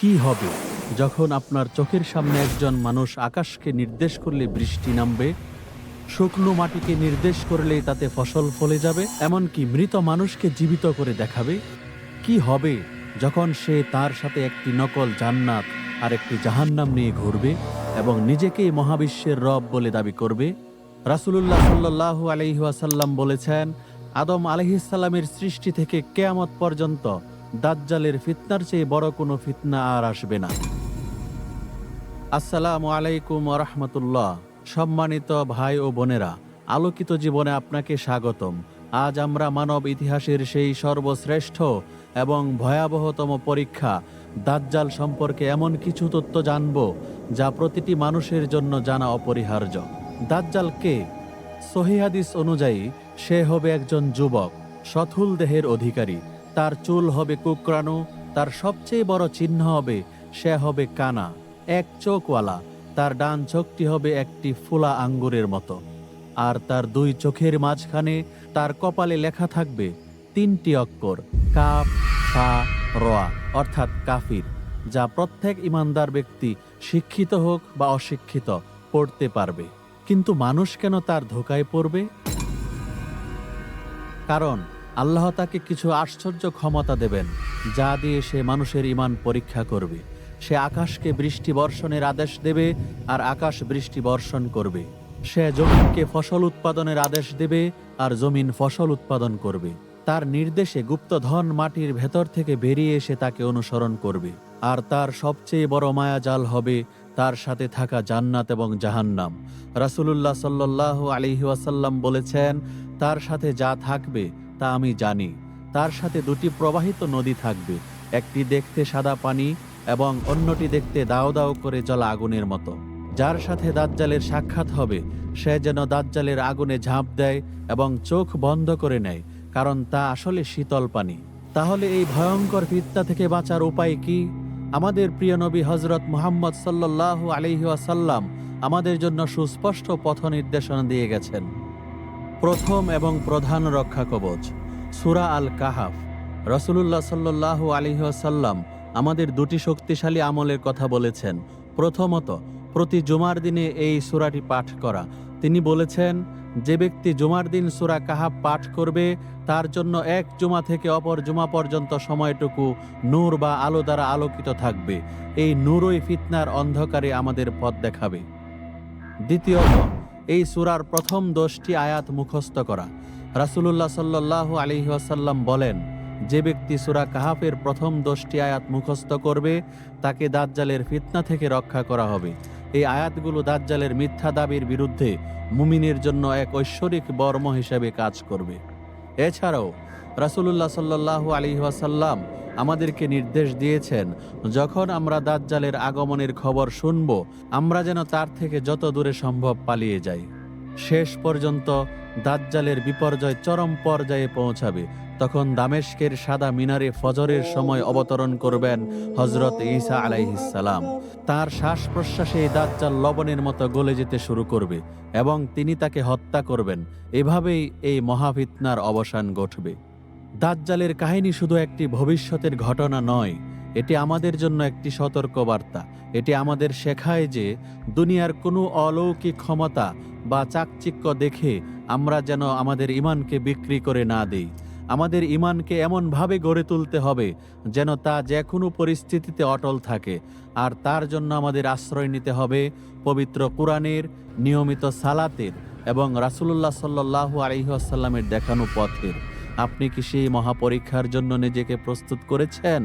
কি হবে যখন আপনার চোখের সামনে একজন মানুষ আকাশকে নির্দেশ করলে বৃষ্টি নামবে, শুকনো মাটিকে নির্দেশ করলে তাতে ফসল ফলে যাবে, এমনকি মৃত মানুষকে জীবিত করে দেখাবে? কি হবে যখন সে তার সাথে একটি নকল জান্নাত আর একটি জাহান্নাম নিয়ে ঘুরবে এবং নিজেকেই মহাবিশ্বের রব বলে দাবি করবে? রাসূলুল্লাহ সাল্লাল্লাহু আলাইহি ওয়াসাল্লাম বলেছেন, আদম আলাইহিসসালামের সৃষ্টি থেকে কেয়ামত পর্যন্ত দাজ্জালের ফিতনার চেয়ে বড় কোনো ফিতনা আর আসবে না। আসসালামু আলাইকুম রহমতুল্লাহ। সম্মানিত ভাই ও বোনেরা, আলোকিত জীবনে আপনাকে স্বাগতম। আজ আমরা মানব ইতিহাসের সেই সর্বশ্রেষ্ঠ এবং ভয়াবহতম পরীক্ষা, দাজ্জাল সম্পর্কে এমন কিছু তথ্য জানব যা প্রতিটি মানুষের জন্য জানা অপরিহার্য। দাজ্জাল কে? সহিহাদিস অনুযায়ী, সে হবে একজন যুবক, সথুল দেহের অধিকারী। তার চুল হবে কুকরানো তার সবচেয়ে বড় চিহ্ন হবে, সে হবে কানা, এক চোখওয়ালা, তার ডান চোখটি হবে একটি ফুলা আঙ্গুরের মতো। আর তার দুই চোখের মাঝখানে তার কপালে লেখা থাকবে তিনটি অক্ষর কাপ ফা, রোয়া, অর্থাৎ কাফির, যা প্রত্যেক ইমানদার ব্যক্তি শিক্ষিত হোক বা অশিক্ষিত পড়তে পারবে। কিন্তু মানুষ কেন তার ধোকায় পড়বে? কারণ আল্লাহ তাকে কিছু আশ্চর্য ক্ষমতা দেবেন, যা দিয়ে সে মানুষের ইমান পরীক্ষা করবে। সে আকাশকে বৃষ্টি বর্ষণের আদেশ দেবে আর আকাশ বৃষ্টি বর্ষণ করবে। সে জমিনকে ফসল উৎপাদনের আদেশ দেবে আর জমিন ফসল উৎপাদন করবে। তার নির্দেশে গুপ্তধন মাটির ভেতর থেকে বেরিয়ে এসে তাকে অনুসরণ করবে। আর তার সবচেয়ে বড় মায়াজাল হবে তার সাথে থাকা জান্নাত এবং জাহান্নাম। রাসূলুল্লাহ সাল্লাহ আলিহি ওয়াসাল্লাম বলেছেন, তার সাথে যা থাকবে তা আমি জানি। তার সাথে দুটি প্রবাহিত নদী থাকবে, একটি দেখতে সাদা পানি এবং অন্যটি দেখতে দাও দাও করে জ্বলা আগুনের মতো। যার সাথে দাজ্জালের সাক্ষাৎ হবে, সে যেন দাজ্জালের আগুনে ঝাঁপ দেয় এবং চোখ বন্ধ করে নেয়, কারণ তা আসলে শীতল পানি। তাহলে এই ভয়ঙ্কর ফিতনা থেকে বাঁচার উপায় কি? আমাদের প্রিয় নবী হজরত মুহাম্মদ সাল্লাহ আলহি আসাল্লাম আমাদের জন্য সুস্পষ্ট পথ নির্দেশনা দিয়ে গেছেন। প্রথম এবং প্রধান রক্ষা কবচ, সুরা আল কাহাফ রসুলুল্লাহ সাল্লাহ আলিহাসাল্লাম আমাদের দুটি শক্তিশালী আমলের কথা বলেছেন। প্রথমত, প্রতি জুমার দিনে এই সুরাটি পাঠ করা। তিনি বলেছেন, যে ব্যক্তি জুমার দিন সুরা কাহাব পাঠ করবে, তার জন্য এক জুমা থেকে অপর জুমা পর্যন্ত সময়টুকু নূর বা আলো দ্বারা আলোকিত থাকবে। এই নূরই ফিতনার অন্ধকারে আমাদের পথ দেখাবে। দ্বিতীয়ত এই সুরার প্রথম দশটি আয়াত মুখস্থ করা। রাসুলুল্লাহ সাল্লাহ আলিহাসাল্লাম বলেন, যে ব্যক্তি সুরা কাহাফের প্রথম দশটি আয়াত মুখস্থ করবে, তাকে দাজ্জালের ফিতনা থেকে রক্ষা করা হবে। এই আয়াতগুলো দাজ্জালের মিথ্যা দাবির বিরুদ্ধে মুমিনের জন্য এক ঐশ্বরিক বর্ম হিসেবে কাজ করবে। এছাড়াও রাসূলুল্লাহ সাল্লাহ আলিহাসাল্লাম আমাদেরকে নির্দেশ দিয়েছেন, যখন আমরা দাজ্জালের আগমনের খবর শুনব, আমরা যেন তার থেকে যত দূরে সম্ভব পালিয়ে যাই। শেষ পর্যন্ত দাজ্জালের বিপর্যয় চরম পর্যায়ে পৌঁছাবে। তখন দামেশকের সাদা মিনারে ফজরের সময় অবতরণ করবেন হজরত ঈসা আলাইহিসালাম তার শ্বাস প্রশ্বাসে দাজ্জাল লবণের মতো গলে যেতে শুরু করবে এবং তিনি তাকে হত্যা করবেন। এভাবেই এই মহাফিতনার অবসান ঘটবে। দাজ্জালের কাহিনী শুধু একটি ভবিষ্যতের ঘটনা নয় এটি আমাদের জন্য একটি সতর্কবার্তা। এটি আমাদের শেখায় যে দুনিয়ার কোনো অলৌকিক ক্ষমতা বা চাকচিক্য দেখে আমরা যেন আমাদের ইমানকে বিক্রি করে না দিই। আমাদের ইমানকে এমনভাবে গড়ে তুলতে হবে যেন তা যে কোনো পরিস্থিতিতে অটল থাকে। আর তার জন্য আমাদের আশ্রয় নিতে হবে পবিত্র কোরআনের, নিয়মিত সালাতের এবং রাসূলুল্লাহ সাল্লাহ আলহিহাসাল্লামের দেখানো পথের। আপনি কি সেই মহাপরীক্ষার জন্য নিজেকে প্রস্তুত করেছেন?